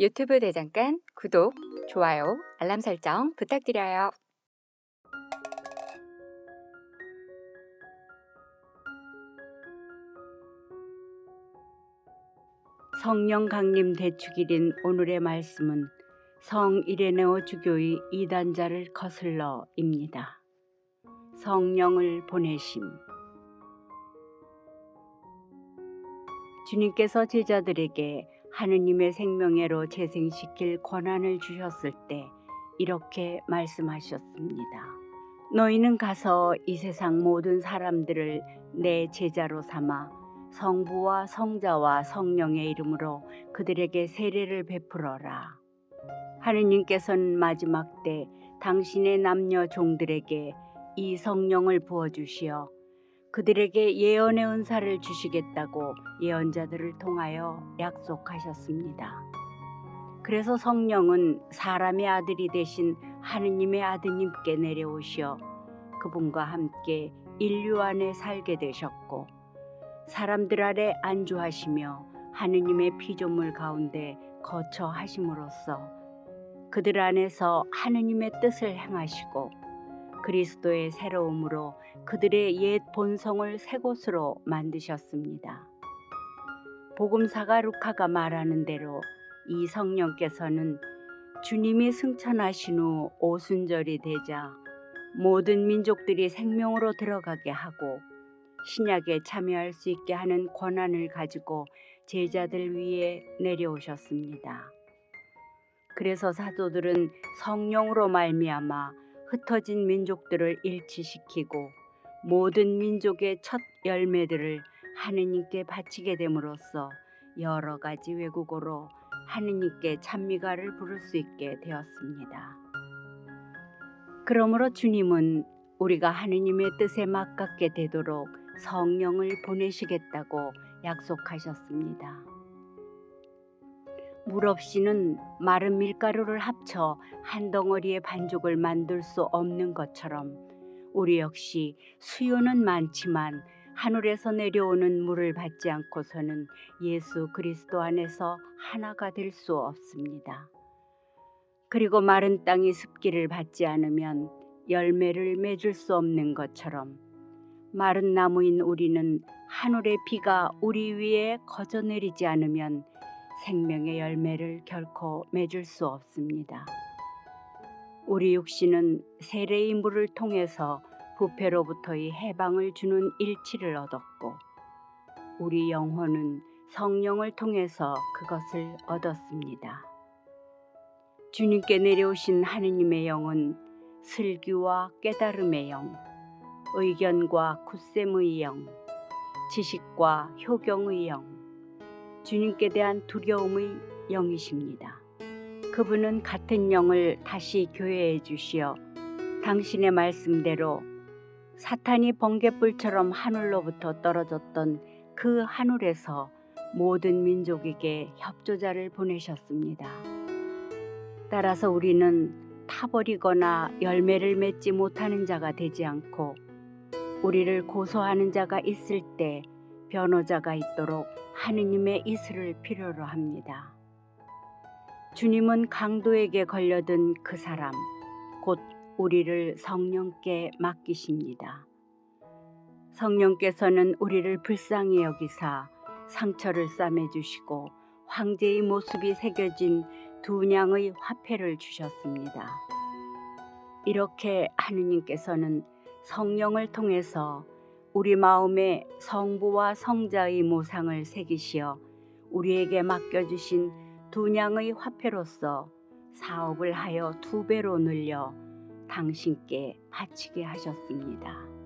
유튜브 대장간 구독, 좋아요, 알람 설정 부탁드려요. 성령 강림 대축일인 오늘의 말씀은 성 이레네오 주교의 이단자를 거슬러입니다. 성령을 보내심 주님께서 제자들에게 하느님의 생명애로 재생시킬 권한을 주셨을 때 이렇게 말씀하셨습니다. 너희는 가서 이 세상 모든 사람들을 내 제자로 삼아 성부와 성자와 성령의 이름으로 그들에게 세례를 베풀어라. 하느님께서는 마지막 때 당신의 남녀 종들에게 이 성령을 부어주시어 그들에게 예언의 은사를 주시겠다고 예언자들을 통하여 약속하셨습니다. 그래서 성령은 사람의 아들이 되신 하느님의 아드님께 내려오시어 그분과 함께 인류 안에 살게 되셨고 사람들 아래 안주하시며 하느님의 피조물 가운데 거처 하심으로써 그들 안에서 하느님의 뜻을 행하시고 그리스도의 새로움으로 그들의 옛 본성을 새 곳으로 만드셨습니다. 복음사가 루카가 말하는 대로 이 성령께서는 주님이 승천하신 후 오순절이 되자 모든 민족들이 생명으로 들어가게 하고 신약에 참여할 수 있게 하는 권한을 가지고 제자들 위에 내려오셨습니다. 그래서 사도들은 성령으로 말미암아 흩어진 민족들을 일치시키고 모든 민족의 첫 열매들을 하느님께 바치게 됨으로써 여러 가지 외국어로 하느님께 찬미가를 부를 수 있게 되었습니다. 그러므로 주님은 우리가 하느님의 뜻에 맞갖게 되도록 성령을 보내시겠다고 약속하셨습니다. 물 없이는 마른 밀가루를 합쳐 한 덩어리의 반죽을 만들 수 없는 것처럼 우리 역시 수요는 많지만 하늘에서 내려오는 물을 받지 않고서는 예수 그리스도 안에서 하나가 될 수 없습니다. 그리고 마른 땅이 습기를 받지 않으면 열매를 맺을 수 없는 것처럼 마른 나무인 우리는 하늘의 비가 우리 위에 거저 내리지 않으면 생명의 열매를 결코 맺을 수 없습니다. 우리 육신은 세례의 물을 통해서 부패로부터의 해방을 주는 일치를 얻었고 우리 영혼은 성령을 통해서 그것을 얻었습니다. 주님께 내려오신 하느님의 영은 슬기와 깨달음의 영, 의견과 굳셈의 영, 지식과 효경의 영, 주님께 대한 두려움의 영이십니다. 그분은 같은 영을 다시 교회에 주시어 당신의 말씀대로 사탄이 번개불처럼 하늘로부터 떨어졌던 그 하늘에서 모든 민족에게 협조자를 보내셨습니다. 따라서 우리는 타버리거나 열매를 맺지 못하는 자가 되지 않고 우리를 고소하는 자가 있을 때 변호자가 있도록 하느님의 이슬을 필요로 합니다. 주님은 강도에게 걸려든 그 사람, 곧 우리를 성령께 맡기십니다. 성령께서는 우리를 불쌍히 여기사 상처를 싸매주시고 황제의 모습이 새겨진 두 냥의 화폐를 주셨습니다. 이렇게 하느님께서는 성령을 통해서 우리 마음에 성부와 성자의 모상을 새기시어 우리에게 맡겨주신 두 냥의 화폐로서 사업을 하여 두 배로 늘려 당신께 바치게 하셨습니다.